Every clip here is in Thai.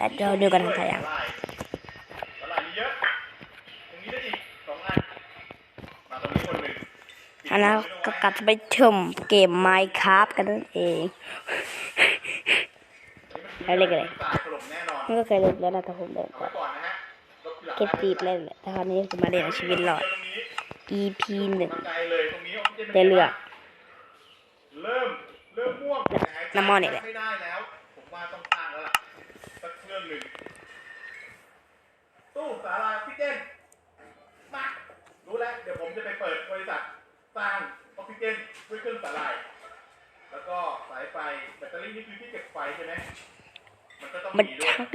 แต่เดี๋ยวดูกันทางไทยยังสลายสลายมีเยอะตรงนี้ได้อีกสองอันมาตรงนี้คนหนึ่งอันนั้นก็กลับไปชมเกม Minecraft กันนั่นเองให้เล่นกันเลยตายถล่มแน่นอนมันก็เคยเล่นแล้วนะแต่ผมเล่นเอาก่ไว้อนก่อนนะฮะลบทีหลังเก็บตีบเล่นแหละแต่คราวนี้จะมาเล่นชีวิตรอดตรงนี้ EP หนึ่งมาไกลเลยตรงนี้ออกซิจนได้เลือกเริ่มเริ่มม่วงน้ำมันนี่แหละ ไม่ได้แล้ว ผมว่าต้องตั้งแล้วล่ะสักเครื่องหนึ่งตู้สาราพิเจนมารู้ แล้วเดี๋ยวผมจะไปเปิดบริษัทสร้างออกซิเจนด้วยเครื่องสาลาย แล้วก็สายไฟแบตเตอรี่นี่คือที่เก็บไฟใช่ไหมมันก็ต้องมันมีด้วยช่าง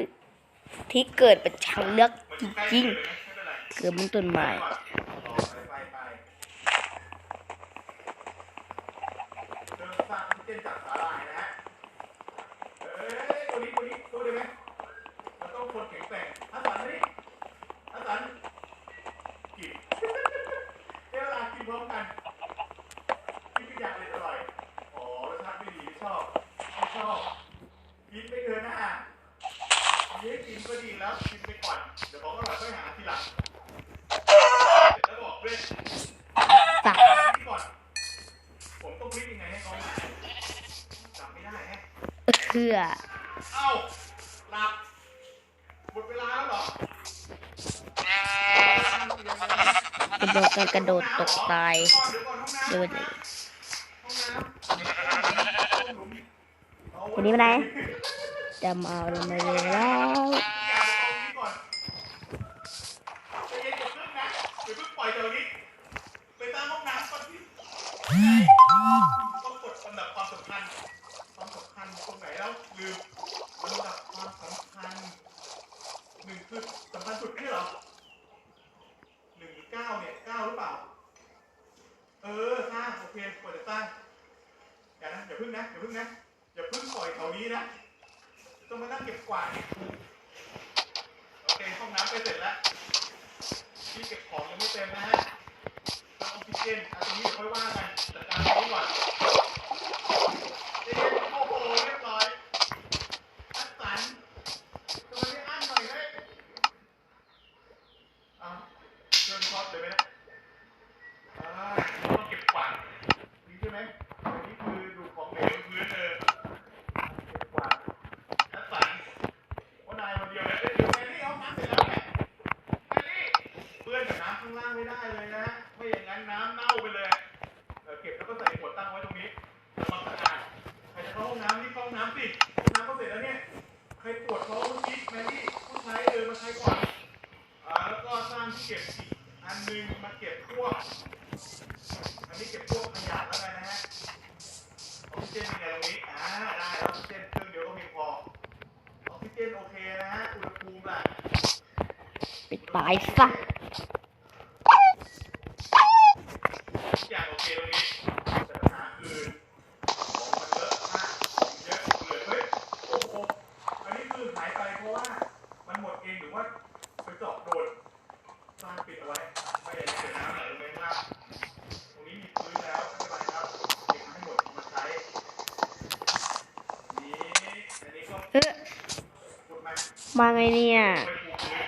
ที่เกิดเป็นช่างเลือกมันจอยู่ใกล้ริงเลยนะไม่เป็นไรๆเกิดบนต้นไม้ ต่อสายไฟไปเครื่องสร้างออกซิเจนจากสาลายนะฮะ เอ้ยตัวนี้ตัวนี้ตัวได้ไหมมันต้องคนแข็งแกร่งฮัสสันนี่ฮัสสันกินเวลากินพร้อมกันกินทุกอย่างเลยอร่อยอ๋อรสชาติไม่ดีไม่ชอบ ไม่ชอบกินไม่เกินหน้านี่กินก็ดีแล้วกินไปก่อน เดี๋ยวของอร่อยค่อยหาทีหลังเสร็จแล้วบอกเพื่อนตักกินก่อน ผมต้องวิ่งยังไงให้เขาหายจำไม่ได้แฮะเพื่อเอ้าหลับหมดเวลาแล้วเหรอกระโดดกันกระโดดตกตายเดี๋ยวดูก่อน วันนี้ไปไหนจะมาเอาไมาเลยแล้วอย่าเอาตรงนี้ก่อนใจเย็นอย่าเพิ่งนะอย่าเพิ่งปล่อยเดี๋ยวนี้ไปตั้งห้องน้ำก่อนที่ต้องกดลำดับความสำคัญความสำคัญตรงไหนแล้วลืมลำดับความสำคัญหนึ่งคือสำคัญสุดนี่เหรอหนึ่งหรือเก้าเนี่ยเก้าหรือเปล่าเออสร้างโอเคกว่าจะสร้างอย่านะอย่าพึ่งนะอย่าพึ่งนะ Fuck. อีกอันหนึงมาเก็บพวก อันนี้เก็บพวกขยะแล้วกันนะฮะออกซิเจนเป็นไงตรงนี้ อ่า ได้ออกซิเจนเครื่องเดียวก็เพียงพอ ออกซิเจนโอเคนะฮะ อุณหภูมิล่ะไปตายซะทุกอย่างโอเคตรงนี้ มาไงเนี่ยไปปูพื้นอะ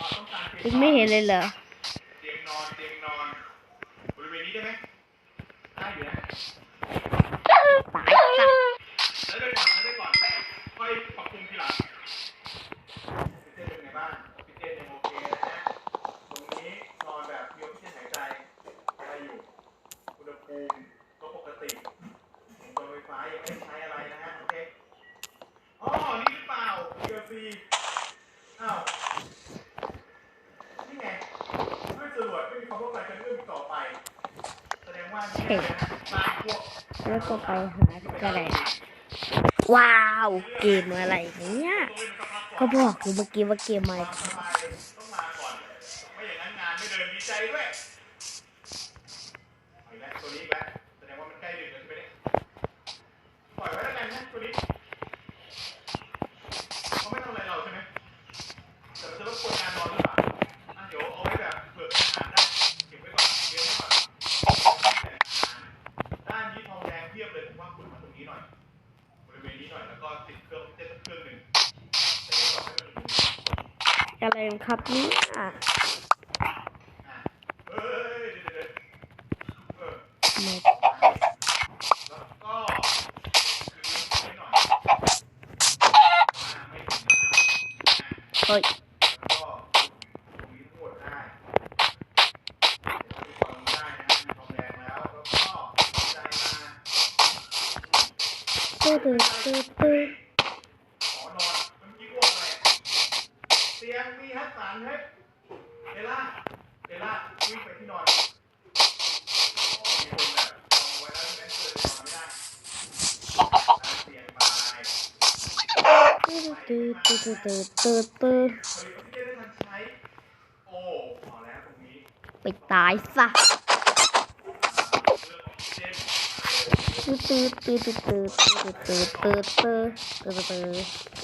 อ๋อต้องการเตียยังไม่เห็นเลยเหรอเตียงนอนเตียงนอนบริเวณนี้ได้ไหมได้อยู่นะตายซะใช้ได้ก่อนใช้ได้ก่อนค่อยปรับปรุงทีหลังออกซิเจนเป็นไงบ้างออกซิเจนยังโอเคนะฮะตรงนี้นอนแบบมีออกซิเจนหายใจอะได้อยู่อุณหภูมิก็ปกติ ไฟฟ้ายังไม่ได้ใช้อะไรนะฮะโอเคอ๋อนี่หรือเปล่า PLC อ้าวนี่ไงด้วยจรวดไม่มีความเข้าใจกันเรื่องต่อไปแสดงว่านี่นะสร้างพวกแล้วก็ไปหาอะไรว้าว เกมอะไรเนี่ย ก็บอกอยู่เมื่อกี้ว่าเกมอะไรความสบายต้องมาก่อนไม่อย่างนั้นงานไม่เดินดีใจด้วยเอาอีกแล้วตัวนี้อีกแล้ว อะไรครับนี่อะเฮ้ยตึ๊ดตึ๊ดตึ๊ด ตืดตืดตืดตืดตืดดไปตายซะตืดตืดตืดตืดตืดตืดตืดตืดตืด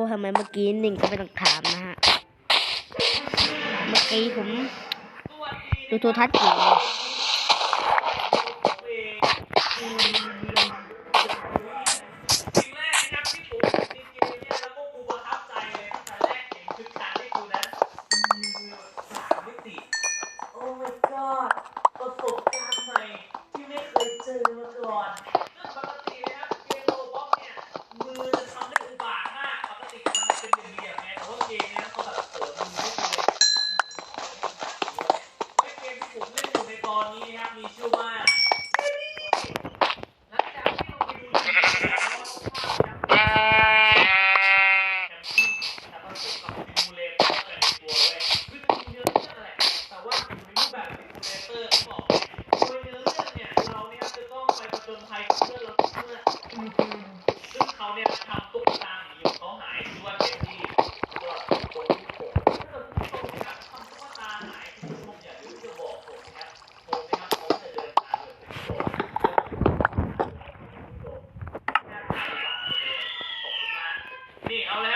ว่าทำไมเมื่อกี้หนึ่งก็ไม่ต้องถามนะฮะ เมื่อกี้ผมดูโทรทัศน์อยู่ นี่เอาแล้ว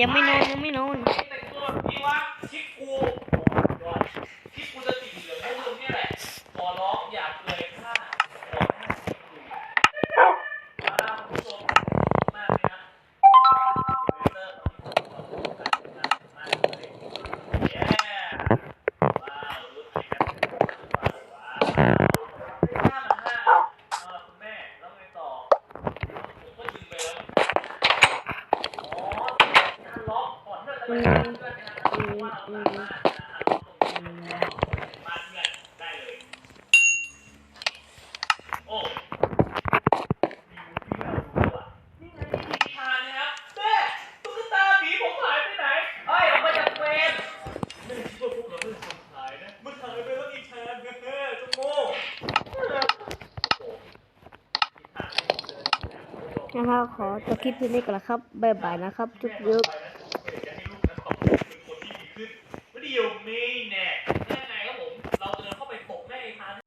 ยังไม่นอนยังไม่นอน ขอจบคลิปที่นี้ก่อนนะครับ บ๊ายบายนะครับจุ๊บจุ๊บ